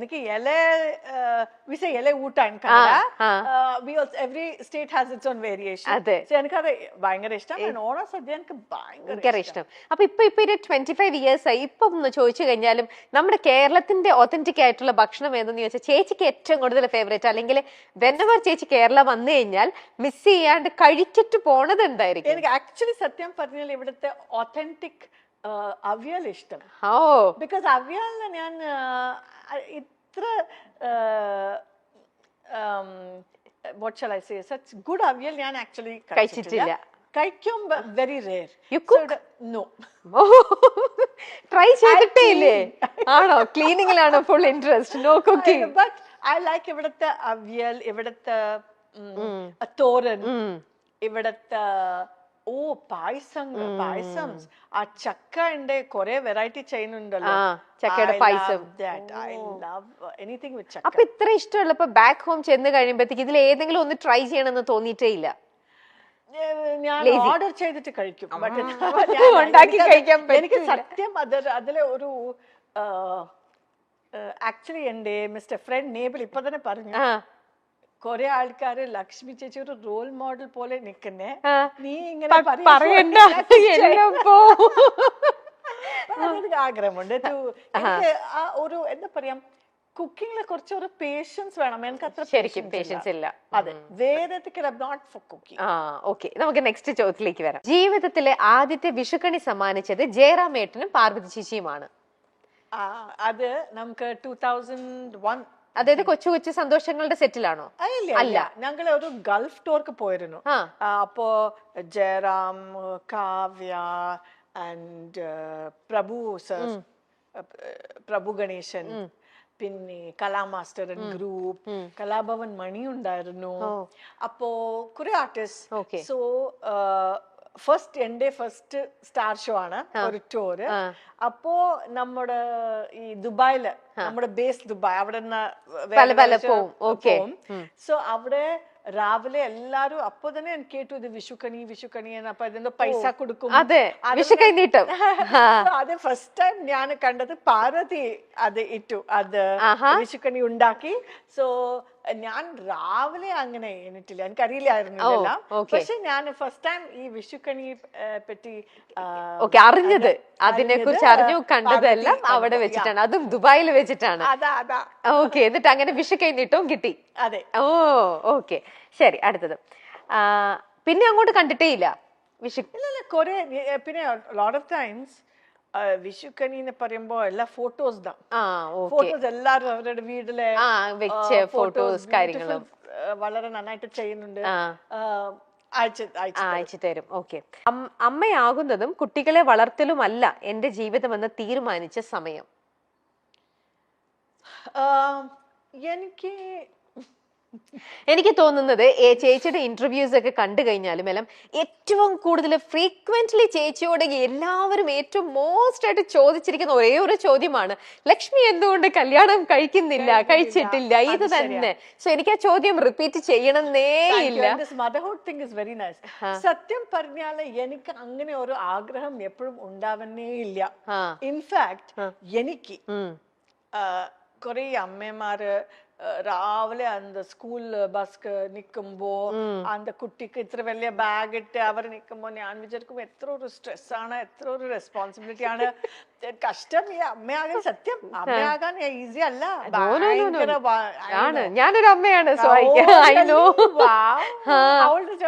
എനിക്ക് ഇല വിസ ഇല. We also every state has its own variation അതെ. എനിക്കത് ഭയങ്കര ഇഷ്ടം. ഓണ സദ്യ എനിക്ക് ഭയങ്കര ഭയങ്കര ഇഷ്ടം. അപ്പൊ ഇപ്പൊ ഇപ്പൊ ഒരു ട്വന്റി ഫൈവ് ഇയേഴ്സ് ആയി. ഇപ്പൊ ഒന്ന് ചോദിച്ചു കഴിഞ്ഞാലും നമ്മുടെ കേരളത്തിന്റെ ഒത്തന്റിക് ആയിട്ടുള്ള ഭക്ഷണം ഏതെന്ന് ചോദിച്ചാൽ ചേച്ചിക്ക് ഏറ്റവും കൂടുതൽ ഫേവറേറ്റ് അല്ലെങ്കിൽ വെന്നവർ ചേച്ചി കേരള വന്നു കഴിഞ്ഞാൽ മിസ് ചെയ്യാണ്ട് കഴിച്ചിട്ട് പോണത് എന്തായിരിക്കും? എനിക്ക് ആക്ച്വലി സത്യം പറഞ്ഞാൽ ഇവിടുത്തെ ഒത്തന്റിക് അവിയൽ ഇഷ്ടം ബിക്കോസ് അവ്യാലിനെ ഞാൻ ഇത്ര what shall I say such good avial ഞാൻ ആക്ച്വലി കഴിച്ചിട്ടില്ല. കഴിക്കും വെരി cook? നോ ട്രൈ ചെയ്തിട്ടേ ഇല്ലേ? ആണോ? ക്ലീനിങ്ങിലാണ് full interest no cooking but I like ഇവിടുത്തെ അവിയൽ ഇവിടുത്തെ തോരൻ ഇവിടുത്തെ ഓ പായസം പായസം. ആ ചക്ക ഉണ്ട് കുറെ വെറൈറ്റി ചെയ്യുന്നുണ്ടല്ലോ ചക്കയുടെ payasam. I love anything with chakka. അപ്പൊ ഇത്ര ഇഷ്ടമുള്ള ബാക്ക് ഹോം ചെന്ന് കഴിയുമ്പോഴത്തേക്ക് ഇതിൽ ഏതെങ്കിലും ഒന്ന് ട്രൈ ചെയ്യണമെന്ന് തോന്നിയിട്ടേ ഇല്ല. ഞാൻ ഓർഡർ ചെയ്തിട്ട് കഴിക്കും. But ഉണ്ടാക്കി കഴിക്കാൻ എനിക്ക് സത്യം അത് അതിലെ ഒരു ആക്ച്വലി എന്റെ മിസ്റ്റർ ഫ്രണ്ട് നേബിൾ ഇപ്പൊ തന്നെ പറഞ്ഞു കുറെ ആൾക്കാര് ലക്ഷ്മി ചേച്ചി ഒരു റോൾ മോഡൽ പോലെ നിക്കുന്നേ. നീ ഇങ്ങനെ പറയണ്ട. എനിക്ക് ആഗ്രഹമുണ്ട്. എനിക്ക് ആ ഒരു എന്താ പറയാ കുക്കിങ്ങിലെ കുറച്ച് ഒരു പേഷ്യൻസ് വേണം. എനിക്ക് അത്ര ശരിക്കും പേഷ്യൻസ് ഇല്ല. അതെ. വേറെ നോട്ട് ഫോർ കുക്കിംഗ് ആ ഓക്കെ. നമുക്ക് നെക്സ്റ്റ് ചോദ്യത്തിലേക്ക് വരാം. ജീവിതത്തിലെ ആദ്യത്തെ വിഷുക്കണി സമ്മാനിച്ചത് ജയറാമേട്ടനും പാർവതി ചേച്ചിയുമാണ്. അത് നമുക്ക് ടൂ തൗസൻഡ് വൺ അതായത് കൊച്ചു കൊച്ചു സന്തോഷങ്ങളുടെ സെറ്റിലാണോ? അല്ല ഞങ്ങൾ ഒരു ഗൾഫ് ടൂർക്ക് പോയിരുന്നു. അപ്പോ ജയറാം കാവ്യ ആൻഡ് പ്രഭു സർ പ്രഭു ഗണേശൻ പിന്നെ കലാമാസ്റ്റർ ഗ്രൂപ്പ് കലാഭവൻ മണി ഉണ്ടായിരുന്നു അപ്പോ കുറെ ആർട്ടിസ്റ്റ്. സോ ഫസ്റ്റ് എന്റെ ഫസ്റ്റ് സ്റ്റാർ ഷോ ആണ്. ഒരു ടൂറ് അപ്പോ നമ്മുടെ ഈ ദുബായിൽ നമ്മുടെ ബേസ് ദുബായ് അവിടെ പോവും. സോ അവിടെ രാവിലെ എല്ലാരും അപ്പൊ തന്നെ ഞാൻ കേട്ടു ഇത് വിഷുക്കണി വിഷുക്കണി അപ്പൊ അതിന്റെ പൈസ കൊടുക്കും. അതെ. അത് ഫസ്റ്റ് ടൈം ഞാൻ കണ്ടത് പാർവതി അത് ഇട്ടു. അത്. വിഷുക്കണി ഉണ്ടാക്കി. സോ ഞാൻ രാവിലെ അങ്ങനെ എണീറ്റില്ല. എനിക്കറിയില്ലായിരുന്നു ഇതെല്ലാം. പക്ഷെ ഞാൻ ഫസ്റ്റ് ടൈം ഈ വിഷുക്കണി പറ്റി ഓക്കെ അറിഞ്ഞത്. അതിനെ കുറിച്ച് അറിഞ്ഞു കണ്ടതെല്ലാം അവിടെ വെച്ചിട്ടാണ്. അതും ദുബായിൽ വെച്ചിട്ടാണ്. ഓക്കെ എന്നിട്ട് അങ്ങനെ വിഷു കഴിഞ്ഞിട്ടും കിട്ടി. അതെ. Oh okay. ശരി അടുത്തത്. പിന്നെ അങ്ങോട്ട് കണ്ടിട്ടേ ഇല്ല. വിഷു പിന്നെ ലോട്ട് ഓഫ് ടൈംസ് വിഷുക്കണി എന്ന് പറയുമ്പോ എല്ലാ ഫോട്ടോസ് தான் ഫോട്ടോസ് എല്ലാരും അവരുടെ വീട്ടിലെ വെച്ച് ഫോട്ടോസ് കാര്യങ്ങളും. വളരെ നന്നായിട്ട് ചെയ്യുന്നുണ്ട്. അയച്ച് തരും. ഓക്കെ അമ്മയാകുന്നതും കുട്ടികളെ വളർത്തലുമല്ല എന്റെ ജീവിതമെന്ന് തീരുമാനിച്ച സമയം. എനിക്ക് എനിക്ക് തോന്നുന്നത് ഏ, ചേച്ചിയുടെ ഇന്റർവ്യൂസ് ഒക്കെ കണ്ടു കഴിഞ്ഞാലും എല്ലാം ഏറ്റവും കൂടുതൽ ഫ്രീക്വന്റ്ലി ചേച്ചിയോട് എല്ലാവരും ഏറ്റവും മോസ്റ്റ് ആയിട്ട് ചോദിച്ചിരിക്കുന്ന ഒരേ ഒരു ചോദ്യമാണ് ലക്ഷ്മി എന്തുകൊണ്ട് കല്യാണം കഴിക്കുന്നില്ല? കഴിച്ചിട്ടില്ല. ഇത് തന്നെ. സോ എനിക്ക് ആ ചോദ്യം റിപ്പീറ്റ് ചെയ്യണമെന്നേ ഇല്ല. Motherhood thing is very nice സത്യം പറഞ്ഞാൽ എനിക്ക് അങ്ങനെ ഒരു ആഗ്രഹം എപ്പോഴും ഉണ്ടാവുന്നേ ഇല്ല. ഇൻഫാക്ട് എനിക്ക്. കുറെ അമ്മമാര് രാവിലെ അന്ത സ്കൂൾ ബസ് നിൽക്കുമ്പോ അന്ത കുട്ടിക്ക് ഇത്ര വലിയ ബാഗ് ഇട്ട് അവർ നിൽക്കുമ്പോൾ ഞാൻ വിചാരിക്കും എത്ര ഒരു സ്ട്രെസ് ആണ് എത്ര ഒരു റെസ്പോൺസിബിലിറ്റി ആണ്. കഷ്ടം ഈ അമ്മയാകാൻ സത്യം. അമ്മയാകാൻ ഈസി അല്ല. ഭയങ്കര ആണ്. ഞാനൊരു അമ്മയാണ്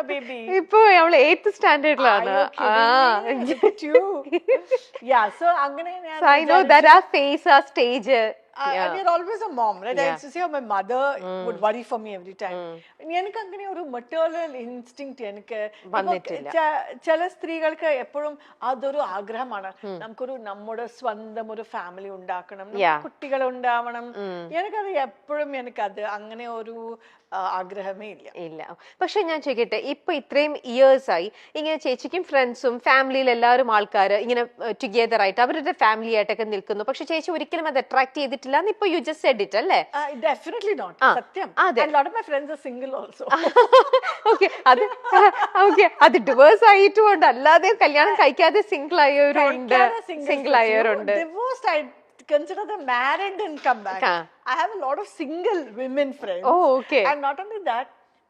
ബേബി ഇപ്പൊ അവൾ എയ്ത്ത് സ്റ്റാൻഡേർഡിലാണ് അങ്ങനെ stage I, and you're always a mom, right? I used to see how my mother would worry for me every time. എനിക്ക് അങ്ങനെ ഒരു മെറ്റേണൽ ഇൻസ്റ്റിങ് എനിക്ക് ചില സ്ത്രീകൾക്ക് എപ്പോഴും അതൊരു ആഗ്രഹമാണ്. നമുക്കൊരു നമ്മുടെ സ്വന്തം ഒരു ഫാമിലി ഉണ്ടാക്കണം. Yeah. കുട്ടികൾ ഉണ്ടാവണം. എനിക്കത് എപ്പോഴും എനിക്കത് അങ്ങനെ ഒരു ആഗ്രഹമേ ഇല്ല. ഇല്ല. പക്ഷെ ഞാൻ ചോദിക്കട്ടെ ഇപ്പൊ ഇത്രയും ഇയേഴ്സ് ആയി ഇങ്ങനെ ചേച്ചിക്കും ഫ്രണ്ട്സും ഫാമിലിയിൽ എല്ലാവരും ആൾക്കാർ ഇങ്ങനെ ടുഗെദർ ആയിട്ട് അവരുടെ ഫാമിലി ആയിട്ടൊക്കെ നിൽക്കുന്നു. പക്ഷെ ചേച്ചി ഒരിക്കലും അത് അട്രാക്ട് ചെയ്തിട്ടില്ല എന്ന് ഇപ്പൊ യു ജസ്റ്റ് സെഡ് ഇറ്റ് അല്ലേ? ഡെഫിനറ്റ്ലി നോട്ട് സത്യം. അതെ. Lot of my friends single also okay അത് ഓക്കെ അത് ഡിവേഴ്സ് ആയിട്ടുകൊണ്ട് അല്ലാതെ കല്യാണം കഴിക്കാതെ സിംഗിൾ ആയവരുണ്ട്. Single ആയവരുണ്ട്. Divorced consider them married and come back. Huh. I have a lot of single women friends. Oh, okay. And not only that,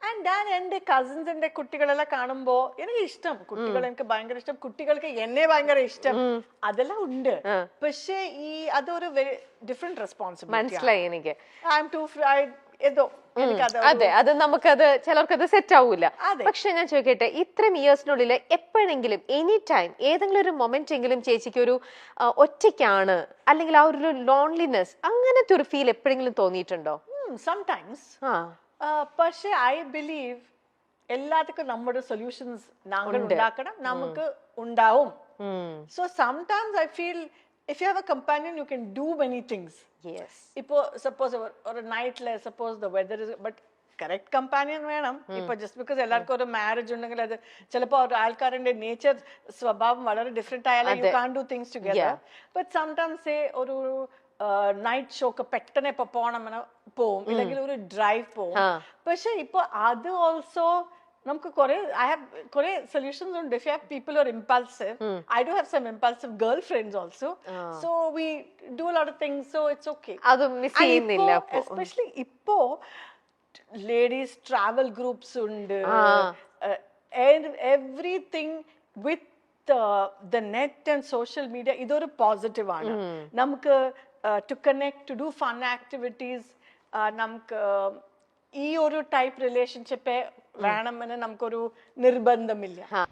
and ഞാൻ എന്റെ കസിൻസിന്റെ കുട്ടികളെല്ലാം കാണുമ്പോ എനിക്ക് ഇഷ്ടം കുട്ടികൾ എനിക്ക് ഭയങ്കര ഇഷ്ടം. കുട്ടികൾക്ക് എന്നെ ഭയങ്കര ഇഷ്ടം. അതെല്ലാം ഉണ്ട്. പക്ഷേ ഈ അതൊരു ഡിഫറെന്റ് റെസ്പോൺസിബിലിറ്റി മനസ്സിലായി എനിക്ക്. ഐ എം ടു ഏതോ അതെ അത് നമുക്കത് ചിലർക്കത് സെറ്റ് ആവൂല. പക്ഷെ ഞാൻ ചോദിക്കട്ടെ ഇത്രയും ഇയേഴ്സിനുള്ളിൽ എപ്പോഴെങ്കിലും എനി ടൈം ഏതെങ്കിലും ഒരു മൊമെന്റ് എങ്കിലും ചേച്ചിക്ക് ഒരു ഒറ്റയ്ക്കാണ് അല്ലെങ്കിൽ ആ ഒരു ലോൺലിനെസ് അങ്ങനത്തെ ഒരു ഫീൽ എപ്പോഴെങ്കിലും തോന്നിയിട്ടുണ്ടോ? സംടൈംസ് പക്ഷേ ഐ ബിലീവ് എല്ലാത്തിനും നമ്മുടെ സൊല്യൂഷൻസ് നാങ്ങൾ ഉണ്ടാക്കണം നമുക്ക് ഉണ്ടാവും. So sometimes I feel if you have a companion you can do many things ഇപ്പോ സപ്പോസ് ഒരു നൈറ്റിൽ suppose the weather is but correct companion വേണം. ഇപ്പൊ ജസ്റ്റ് ബിക്കോസ് എല്ലാവർക്കും ഒരു മാരേജ് ഉണ്ടെങ്കിൽ അത് ചിലപ്പോൾ ഒരു ആൾക്കാരുടെ നേച്ചർ സ്വഭാവം വളരെ ഡിഫറെന്റ് ആയാലും you can do things together but sometimes ഒരു നൈറ്റ് ഷോക്ക് പെട്ടെന്ന് ഇപ്പൊ പോകണമെന്ന് പോവും. ഇല്ലെങ്കിൽ ഒരു ഡ്രൈവ് പോവും. പക്ഷെ ഇപ്പൊ അത് ഓൾസോ നമുക്ക് കുറെ ഐ ഹാവ് കുറെ സൊല്യൂഷൻസ് ഉണ്ട്. If you have people or impulsive I do have some impulsive girl friends also so we do lot of things so it's okay അത് മിസ് ചെയ്യുന്നില്ല എസ്പെഷ്യലി ഇപ്പോ ലേഡീസ് ട്രാവൽ ഗ്രൂപ്പ്സ് ഉണ്ട്. Everything with the net and social media ഇതൊരു positive ആണ്. നമുക്ക് to connect to do fun activities നമുക്ക് ഈ ഒരു ടൈപ്പ് റിലേഷൻഷിപ്പേ വേണമെന്ന് നമുക്കൊരു നിർബന്ധമില്ല.